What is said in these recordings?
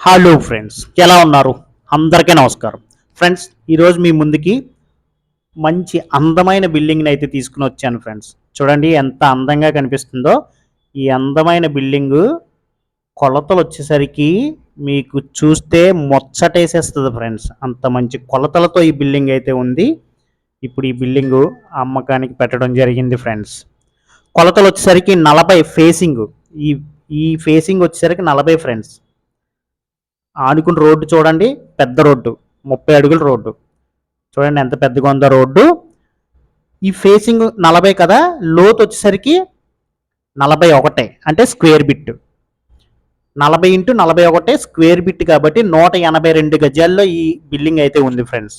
Hello friends ఎలా ఉన్నారు? అందరికీ నమస్కారం. ఫ్రెండ్స్ ఈరోజు మీ ముందుకి మంచి అందమైన బిల్డింగ్ని అయితే తీసుకుని వచ్చాను ఫ్రెండ్స్ చూడండి ఎంత అందంగా కనిపిస్తుందో. ఈ అందమైన బిల్డింగ్ కొలతలు వచ్చేసరికి మీకు చూస్తే ముచ్చటేసేస్తుంది ఫ్రెండ్స్ అంత మంచి కొలతలతో ఈ బిల్డింగ్ అయితే ఉంది. ఇప్పుడు ఈ బిల్డింగు అమ్మకానికి పెట్టడం జరిగింది ఫ్రెండ్స్ కొలతలు వచ్చేసరికి నలభై ఫేసింగ్ ఈ ఈ ఫేసింగ్ వచ్చేసరికి నలభై ఫ్రెండ్స్ ఆనుకుని రోడ్డు చూడండి పెద్ద రోడ్డు ముప్పై అడుగుల రోడ్డు. చూడండి ఎంత పెద్దగా ఉందో రోడ్డు. ఈ ఫేసింగ్ నలభై కదా లోతు వచ్చేసరికి నలభై ఒకటే అంటే స్క్వేర్ బిట్ నలభై ఇంటూ నలభై ఒకటే స్క్వేర్ బిట్ కాబట్టి నూట ఎనభై రెండు గజాల్లో ఈ బిల్డింగ్ అయితే ఉంది ఫ్రెండ్స్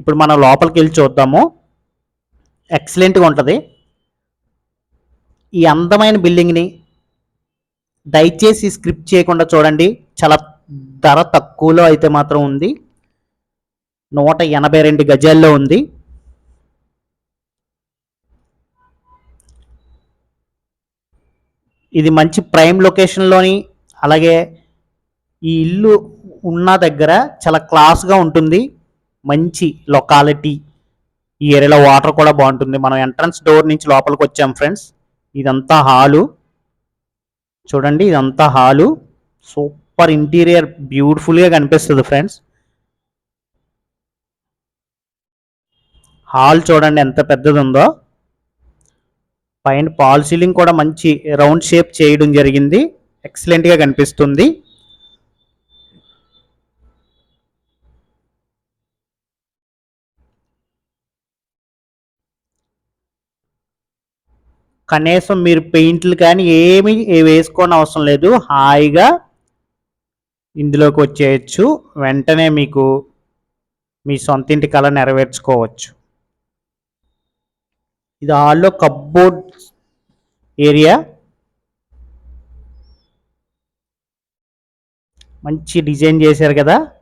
ఇప్పుడు మనం లోపలికి వెళ్ళి చూద్దాము. ఎక్సలెంట్గా ఉంటుంది. ఈ అందమైన బిల్డింగ్ని దయచేసి స్క్రిప్ట్ చేయకుండా చూడండి. చాలా ధర తక్కువలో అయితే మాత్రం ఉంది. నూట ఎనభై రెండు గజాల్లో ఉంది. ఇది మంచి ప్రైమ్ లొకేషన్లోని అలాగే ఈ ఇల్లు ఉన్న దగ్గర చాలా క్లాస్గా ఉంటుంది. మంచి లొకాలిటీ. ఈ ఏరియాలో వాటర్ కూడా బాగుంటుంది. మనం ఎంట్రన్స్ డోర్ నుంచి లోపలికి వచ్చాం ఫ్రెండ్స్. ఇదంతా హాలు. చూడండి ఇదంతా హాలు. సూపర్ ఇంటీరియర్ బ్యూటిఫుల్గా కనిపిస్తుంది ఫ్రెండ్స్. హాల్ చూడండి ఎంత పెద్దది ఉందో పైన పాల్ సీలింగ్ కూడా మంచి రౌండ్ షేప్ చేయడం జరిగింది. ఎక్సలెంట్గా కనిపిస్తుంది. కనీసం మీరు పెయింట్లు కానీ ఏమి వేసుకోని అవసరం లేదు. హాయిగా ఇందులోకి వచ్చేయచ్చు. వెంటనే మీకు మీ సొంత ఇంటి కళ నెరవేర్చుకోవచ్చు. ఇది హాల్లో కబ్బోర్డ్ ఏరియా. మంచి డిజైన్ చేశారు కదా.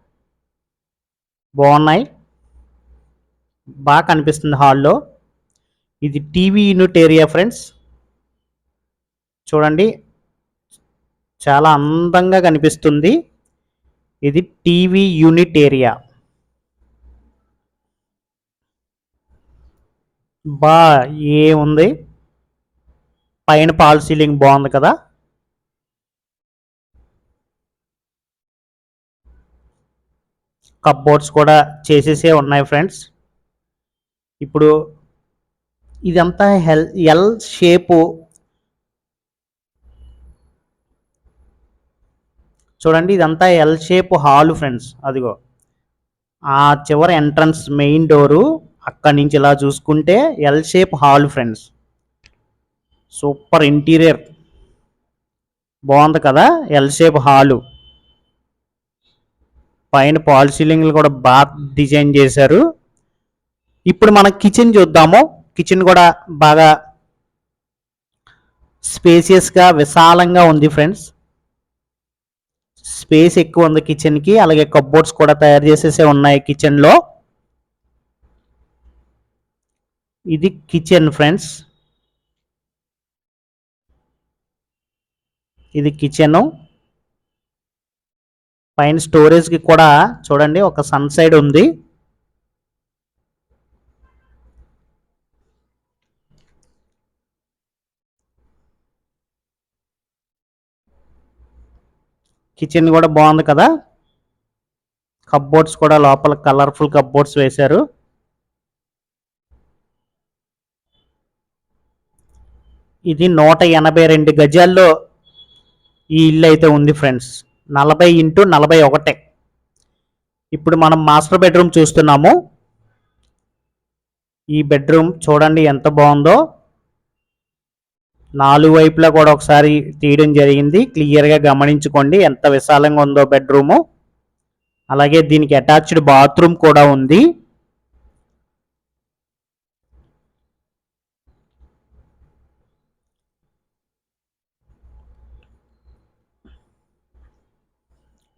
బాగున్నాయి. బాగా కనిపిస్తుంది హాల్లో. ఇది టీవీ యూనిట్ ఏరియా ఫ్రెండ్స్. చూడండి. చాలా అందంగా కనిపిస్తుంది. ఇది టీవీ యూనిట్ ఏరియా బా ఏముంది పైన పాల్ సీలింగ్ బాగుంది కదా? కప్బోర్డ్స్ కూడా చేసేసే ఉన్నాయి ఫ్రెండ్స్. ఇప్పుడు ఇదంతా హెల్ ఎల్ షేపు చూడండి ఇదంతా ఎల్ షేప్ హాల్ ఫ్రెండ్స్ అదిగో. ఆ చివరి ఎంట్రన్స్ మెయిన్ డోరు అక్కడి నుంచి ఇలా చూసుకుంటే L shape hall friends super interior బాగుంది కదా ఎల్ షేప్ హాలు పైన పాల్ సీలింగ్లు కూడా బాగా డిజైన్ చేశారు. ఇప్పుడు మనం కిచెన్ చూద్దాము. కిచెన్ కూడా బాగా స్పేసియస్గా విశాలంగా ఉంది ఫ్రెండ్స్ స్పేస్ ఎక్కువ ఉంది కిచెన్కి. అలాగే కబ్బోర్డ్స్ కూడా తయారు చేసేసే ఉన్నాయి కిచెన్లో. ఇది కిచెన్ ఫ్రెండ్స్. ఇది కిచెన్. పైన స్టోరేజ్కి కూడా చూడండి ఒక సన్ సైడ్ ఉంది. కిచెన్ కూడా బాగుంది కదా. కప్బోర్డ్స్ కూడా లోపల కలర్ఫుల్ కప్బోర్డ్స్ వేశారు. ఇది నూట ఎనభై రెండు గజాల్లో ఈ ఇల్లు అయితే ఉంది ఫ్రెండ్స్. నలభై ఇంటూ నలభై ఒకటే. ఇప్పుడు మనం మాస్టర్ బెడ్రూమ్ చూస్తున్నాము. ఈ బెడ్రూమ్ చూడండి ఎంత బాగుందో. నాలుగు వైపులా కూడా ఒకసారి తీయడం జరిగింది. క్లియర్గా గమనించుకోండి ఎంత విశాలంగా ఉందో బెడ్రూము. అలాగే దీనికి అటాచ్డ్ బాత్రూమ్ కూడా ఉంది.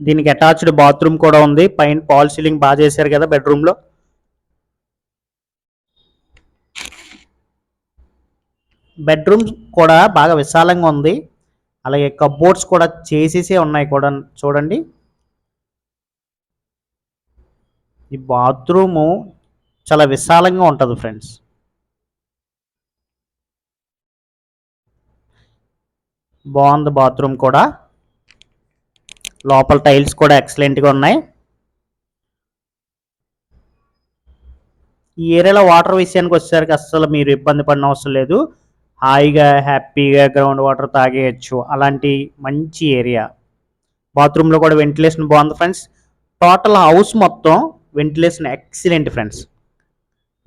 దీనికి అటాచ్డ్ బాత్రూమ్ కూడా ఉంది. పైన పాల్ సీలింగ్ బాగా చేశారు కదా బెడ్రూమ్లో. బెడ్రూమ్ కూడా బాగా విశాలంగా ఉంది. అలాగే కబోర్డ్స్ కూడా చేసేసే ఉన్నాయి కూడా చూడండి. ఈ బాత్రూము చాలా విశాలంగా ఉంటుంది ఫ్రెండ్స్. బాగుంది బాత్రూమ్ కూడా. లోపల టైల్స్ కూడా ఎక్సలెంట్గా ఉన్నాయి. ఈ ఏరియాలో వాటర్ విషయానికి వచ్చేసరికి అస్సలు మీరు ఇబ్బంది పడిన అవసరం లేదు. హాయిగా హ్యాపీగా గ్రౌండ్ వాటర్ తాగేయచ్చు. అలాంటి మంచి ఏరియా బాత్రూంలో కూడా వెంటిలేషన్ బాగుంది ఫ్రెండ్స్ టోటల్ హౌస్ మొత్తం వెంటిలేషన్ ఎక్సలెంట్ ఫ్రెండ్స్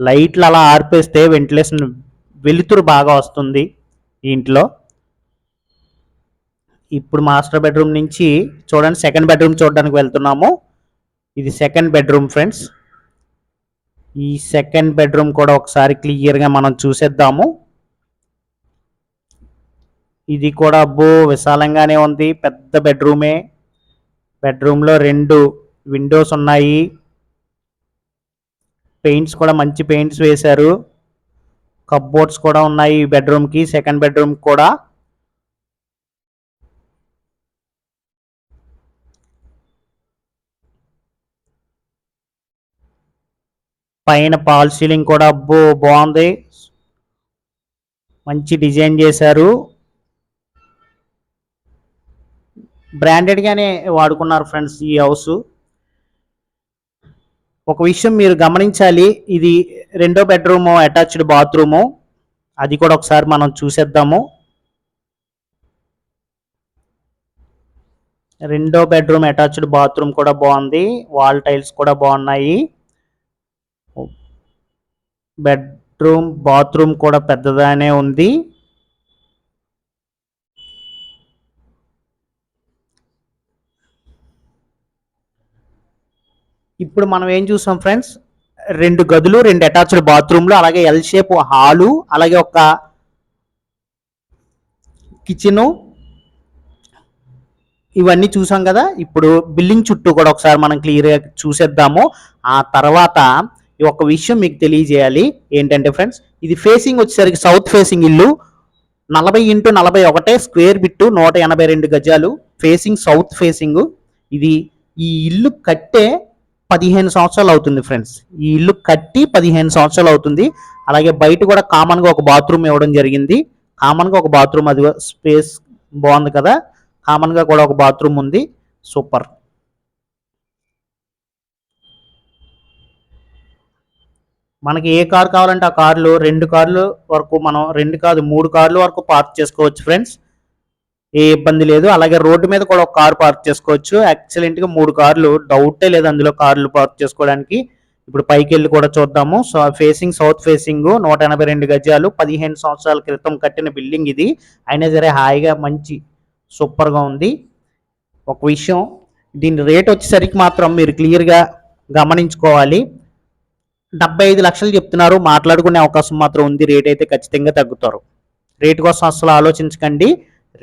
లైట్లు అలా ఆర్పేస్తే వెంటిలేషన్ వెలుతురు బాగా వస్తుంది ఇంట్లో. ఇప్పుడు మాస్టర్ బెడ్రూమ్ నుంచి చూడండి సెకండ్ బెడ్రూమ్ చూడడానికి వెళ్తున్నాము. ఇది సెకండ్ బెడ్రూమ్ ఫ్రెండ్స్ ఈ సెకండ్ బెడ్రూమ్ కూడా ఒకసారి క్లియర్గా మనం చూసేద్దాము. ఇది కూడా అబ్బో విశాలంగానే ఉంది. పెద్ద బెడ్రూమే. బెడ్రూమ్లో రెండు విండోస్ ఉన్నాయి. పెయింట్స్ కూడా మంచి పెయింట్స్ వేశారు. కప్బోర్డ్స్ కూడా ఉన్నాయి ఈ బెడ్రూమ్కి సెకండ్ బెడ్రూమ్ కూడా. పైన పాల్ సీలింగ్ కూడా అబ్బో బాగుంది. మంచి డిజైన్ చేశారు. బ్రాండెడ్గానే వాడుకున్నారు ఫ్రెండ్స్ ఈ హౌస్. ఒక విషయం మీరు గమనించాలి ఇది రెండో బెడ్రూము అటాచ్డ్ బాత్రూము. అది కూడా ఒకసారి మనం చూసేద్దాము. రెండో బెడ్రూమ్ అటాచ్డ్ బాత్రూమ్ కూడా బాగుంది. వాల్ టైల్స్ కూడా బాగున్నాయి. బెడ్రూమ్ బాత్రూమ్ కూడా పెద్దదానే ఉంది. ఇప్పుడు మనం ఏం చూసాం ఫ్రెండ్స్? రెండు గదులు రెండు అటాచ్డ్ బాత్రూమ్లు అలాగే ఎల్ షేప్ హాలు అలాగే ఒక కిచెను ఇవన్నీ చూసాం కదా? ఇప్పుడు బిల్డింగ్ చుట్టూ కూడా ఒకసారి మనం క్లియర్గా చూసేద్దాము. ఆ తర్వాత ఈ ఒక విషయం మీకు తెలియజేయాలి. ఏంటంటే ఫ్రెండ్స్ ఇది ఫేసింగ్ వచ్చేసరికి సౌత్ ఫేసింగ్ ఇల్లు. నలభై ఇంటూ నలభై ఒకటే స్క్వేర్ బిట్టు నూట ఎనభై రెండు గజాలు. ఫేసింగ్ సౌత్ ఫేసింగ్ ఇది ఈ ఇల్లు కట్టే పదిహేను సంవత్సరాలు అవుతుంది ఫ్రెండ్స్. ఈ ఇల్లు కట్టి పదిహేను సంవత్సరాలు అవుతుంది. అలాగే బయట కూడా కామన్గా ఒక బాత్రూమ్ ఇవ్వడం జరిగింది. కామన్గా ఒక బాత్రూమ్ అది స్పేస్ బాగుంది కదా. కామన్గా కూడా ఒక బాత్రూమ్ ఉంది. సూపర్ మనకి ఏ కార్ కావాలంటే ఆ కార్లు రెండు కార్లు వరకు మనం రెండు కాదు మూడు కార్లు వరకు పార్క్ చేసుకోవచ్చు ఫ్రెండ్స్. ఏ ఇబ్బంది లేదు. అలాగే రోడ్డు మీద కూడా ఒక కార్ పార్క్ చేసుకోవచ్చు. ఎక్సలెంట్గా మూడు కార్లు డౌటే లేదు అందులో కార్లు పార్క్ చేసుకోవడానికి. ఇప్పుడు పైకి వెళ్ళి కూడా చూద్దాము. సో ఫేసింగ్ సౌత్ ఫేసింగ్ నూట ఎనభై రెండు గజాలు పదిహేను సంవత్సరాల క్రితం కట్టిన బిల్డింగ్ ఇది. అయినా సరే హాయిగా మంచి సూపర్గా ఉంది. ఒక విషయం దీని రేట్ వచ్చేసరికి మాత్రం మీరు క్లియర్గా గమనించుకోవాలి. డెబ్బై ఐదు లక్షలు చెప్తున్నారు. మాట్లాడుకునే అవకాశం మాత్రం ఉంది. రేట్ అయితే ఖచ్చితంగా తగ్గుతారు. రేట్ కోసం అసలు ఆలోచించకండి.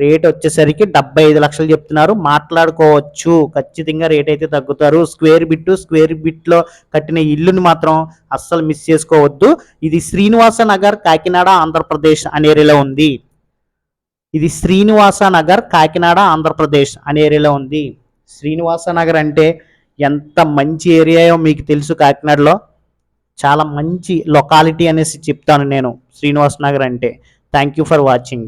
రేట్ వచ్చేసరికి డెబ్బై ఐదు లక్షలు చెప్తున్నారు. మాట్లాడుకోవచ్చు. ఖచ్చితంగా రేట్ అయితే తగ్గుతారు. స్క్వేర్ బిట్ స్క్వేర్ బిట్లో కట్టిన ఇల్లుని మాత్రం అస్సలు మిస్ చేసుకోవద్దు. ఇది శ్రీనివాస నగర్ కాకినాడ ఆంధ్రప్రదేశ్ అనే ఏరియాలో ఉంది. ఇది శ్రీనివాస నగర్ కాకినాడ ఆంధ్రప్రదేశ్ అనే ఏరియాలో ఉంది. శ్రీనివాస నగర్ అంటే ఎంత మంచి ఏరియాయో మీకు తెలుసు కాకినాడలో. చాలా మంచి లొకాలిటీ అనేసి చెప్తాను నేను. శ్రీనివాస్ నగర్ అంటే. Thank you for watching.